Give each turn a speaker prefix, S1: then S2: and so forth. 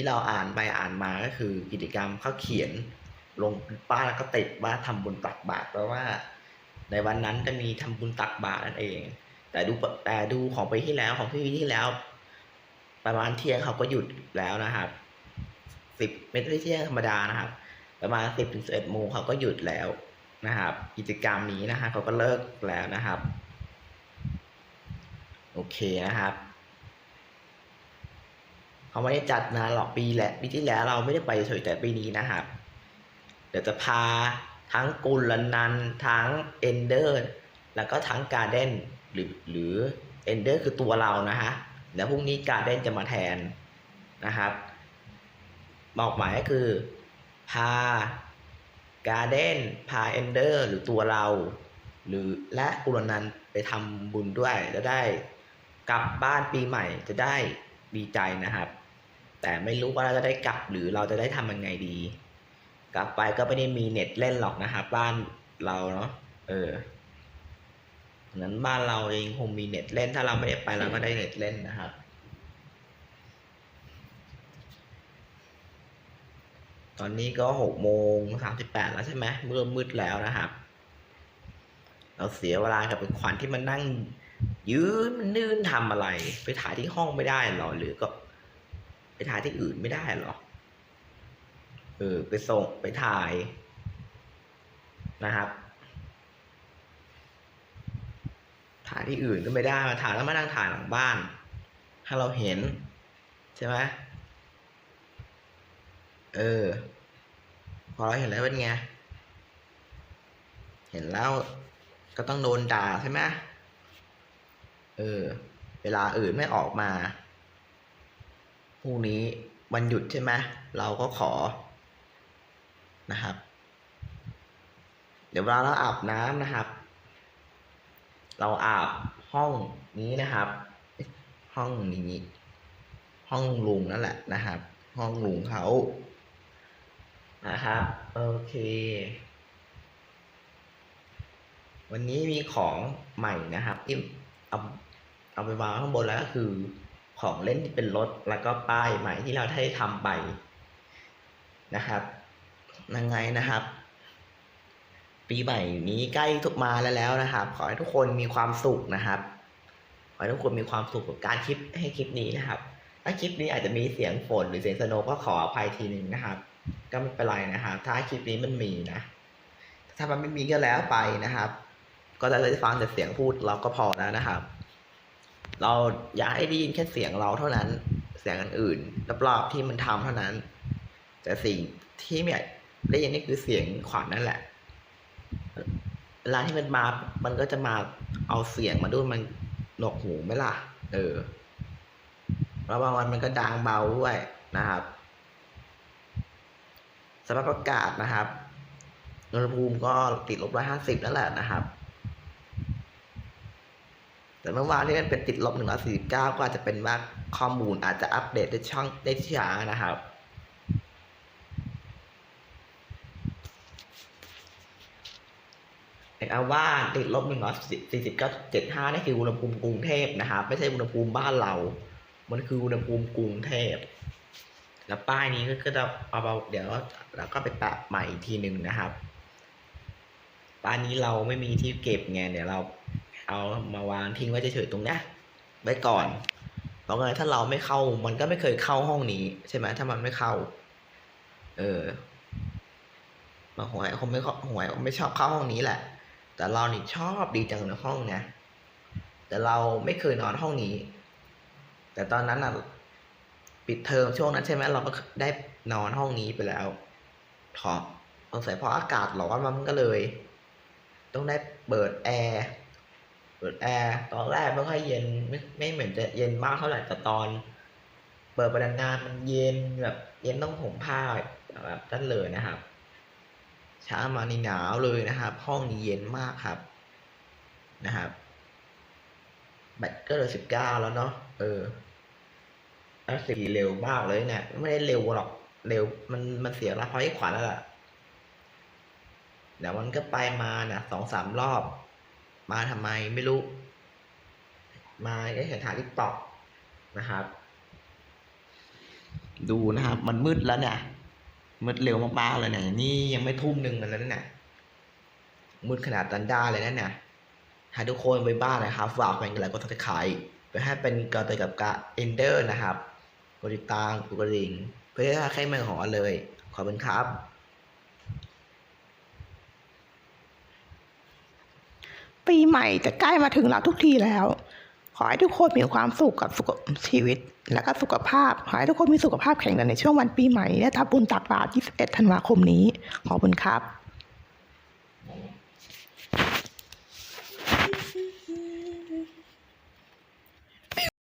S1: ที่เราอ่านไปอ่านมาก็คือกิจกรรมเขาเขียนลงป้ายแล้วก็ติดว่าทำบุญตักบาตรแปลว่า ในวันนั้นจะมีทำบุญตักบาตรนั่นเอง แต่ดูแต่ดูของไปที่แล้วของพี่ปีที่แล้ว ประมาณเที่ยงเขาก็หยุดแล้วนะครับสิบไม่ใช่เที่ยงธรรมดานะครับ ประมาณสิบถึงสิบเอ็ดโมงเขาก็หยุดแล้วนะครับ กิจกรรมนี้นะฮะเขาก็เลิกแล้วนะครับ โอเคนะครับ เขาไม่ได้จัดนานหรอกปีแหละปีที่แล้วเราไม่ได้ไปเฉยแต่ปีนี้นะครับ เดี๋ยวจะพาทั้งกุลนันท์ทั้งเอนเดอร์แล้วก็ทั้งการเด้นหรือหรือเอนเดอร์คือตัวเรานะฮะแล้วพรุ่งนี้การเด้นจะมาแทนนะครับบอกหมายก็คือพาการเด้นพาเอนเดอร์หรือตัวเรา หรือและกุลนันท์ไปทำบุญด้วยจะได้กลับบ้านปีใหม่จะได้ดีใจนะครับ แต่ไม่รู้ว่าเราจะได้กลับหรือเราจะได้ทำยังไงดี กลับไปก็ไม่ได้มีเน็ตเล่นหรอกนะครับบ้านเราเนาะเออนั้นบ้านเราเองคงมีเน็ตเล่น ถ้าเราไม่ได้ไปเราก็ได้เน็ตเล่นนะครับตอนนี้ก็หกโมงสามสิบแปดแล้วใช่ไหมเมื่อมืดแล้วนะครับ เราเสียเวลากับเป็นขวัญที่มันนั่ง ยืนนื่นทำอะไร ไปถ่ายที่ห้องไม่ได้หรอหรือก็ ถ่ายที่อื่นไม่ได้หรอ เออ ไปส่งไปถ่ายนะครับ ถ่ายที่อื่นก็ไม่ได้มาถ่ายแล้วมานั่งถ่ายหลังบ้าน ถ้าเราเห็น ใช่ไหมเออ พอเราเห็นแล้วเป็นไง เห็นแล้วก็ต้องโดนด่าใช่ไหมเออ เวลาอื่นไม่ออกมา พรุ่งนี้วันหยุดใช่ไหมเราก็ขอนะครับ เดี๋ยวเวลาเราอาบน้ำนะครับ เราอาบห้องนี้นะครับ ห้องนี้ห้องลุงนั่นแหละนะครับ ห้องลุงเขานะครับโอเค วันนี้มีของใหม่นะครับที่เอาเอาไปวางข้างบนแล้วก็คือ ของเล่นที่เป็นรถแล้วก็ป้ายใหม่ที่เราได้ทำไปนะครับยังไงนะครับ ปีใหม่นี้ใกล้ทุกมาแล้วแล้วนะครับ ขอให้ทุกคนมีความสุขนะครับ ขอให้ทุกคนมีความสุขกับการคลิปให้คลิปนี้นะครับ ถ้าคลิปนี้อาจจะมีเสียงฝนหรือเสียงสโนว์ก็ขออภัยทีหนึ่งนะครับ ก็ไม่เป็นไรนะครับ ถ้าคลิปนี้มันมีนะ ถ้ามันไม่มีก็แล้วไปนะครับ ก็จะได้ฟังแต่เสียงพูดเราก็พอแล้วนะครับ เราอยากให้ได้ยินแค่เสียงเราเท่านั้น เสียงอื่นๆรอบๆที่มันทำเท่านั้น แต่สิ่งที่ไม่ได้ยินนี่คือเสียงขวัญนั่นแหละเวลาที่มันมา มันก็จะมาเอาเสียงมาด้วยมันหนวกหูไหมล่ะ เออ แล้วบางวันมันก็ดังเบาด้วยนะครับสภาพอากาศนะครับอุณหภูมิก็ติดลบร้อยห้าสิบนั่นแหละนะครับ แต่เมื่อวานที่มันเป็นติดลบหนึ่งร้อยสี่สิบเก้าก็อาจจะเป็นว่าข้อมูลอาจจะอัปเดตได้ช่องได้ช้านะครับ เอาว่าติดลบหนึ่งร้อยสี่สิบเก้าเจ็ดห้านี่คืออุณหภูมิกรุงเทพนะครับ ไม่ใช่อุณหภูมิบ้านเรา มันคืออุณหภูมิกรุงเทพ แล้วป้ายนี้ก็จะเอาเอาเดี๋ยวเราก็ไปแปะใหม่อีกทีหนึ่งนะครับป้ายนี้เราไม่มีที่เก็บไงเดี๋ยวเรา เอามาวางทิ้งไว้เฉยๆตรงนี้ไว้ก่อนเพราะงั้นถ้าเราไม่เข้ามันก็ไม่เคยเข้าห้องนี้ใช่ไหมถ้ามันไม่เข้า เออมาหวยคงไม่หวยไม่ชอบเข้าห้องนี้แหละ แต่เรานี่ชอบดีจังในห้องนี่ยแต่เราไม่เคยนอนห้องนี้ แต่ตอนนั้นอะปิดเทอมช่วงนั้นใช่ไหมเราก็ได้นอนห้องนี้ไปแล้วถอดสงสัยเพราะอากาศร้อนมันก็เลย ต้องได้เปิดแอร์ เปิดแอร์ตอนแรกไม่ค่อยเย็นไม่ไม่เหมือนจะเย็นมากเท่าไหร่แต่ตอน เปิดไปนานๆมันเย็นแบบเย็นต้องห่มผ้าแบบนั้นเลยนะครับเช้ามานี่หนาวเลยนะครับ ห้องนี้เย็นมากครับนะครับแบตก็เหลือสิบเก้าแล้วเนาะเออแล้วสีเร็วมากเลยเนี่ยไม่ได้เร็วหรอกเร็วมันมันเสียละพอยขวัญแล้วล่ะเดี๋ยวมันก็ไปมาเนี่ยสองสามรอบ มาทำไมไม่รู้ มาได้เห็นถ่ายทิกตอกนะครับ ดูนะครับ มันมืดแล้วเนี่ยมืดเร็วมากๆเลยเนี่ยนี่ยังไม่ทุ่มหนึ่งกันแล้วเนี่ยมืดขนาดนั้นด้เลยนะเนี่ยถ้าทุกคนไปบ้านนะครับฝากเป็นกระไรก็ทักทายไปให้เป็นกระต่ายกับกะเอนเดอร์นะครับกดติดตามกดกระดิ่งเพื่อให้ใครไม่หอเลย ขอบคุณครับ
S2: ปีใหม่จะใกล้มาถึงเราทุกทีแล้ว ขอให้ทุกคนมีความสุขกับสุขชีวิต และก็สุขภาพ ขอให้ทุกคนมีสุขภาพแข็งแรงในช่วงวันปีใหม่และทำบุญตักบาตร21 ธันวาคมนี้ ขอบคุณครับ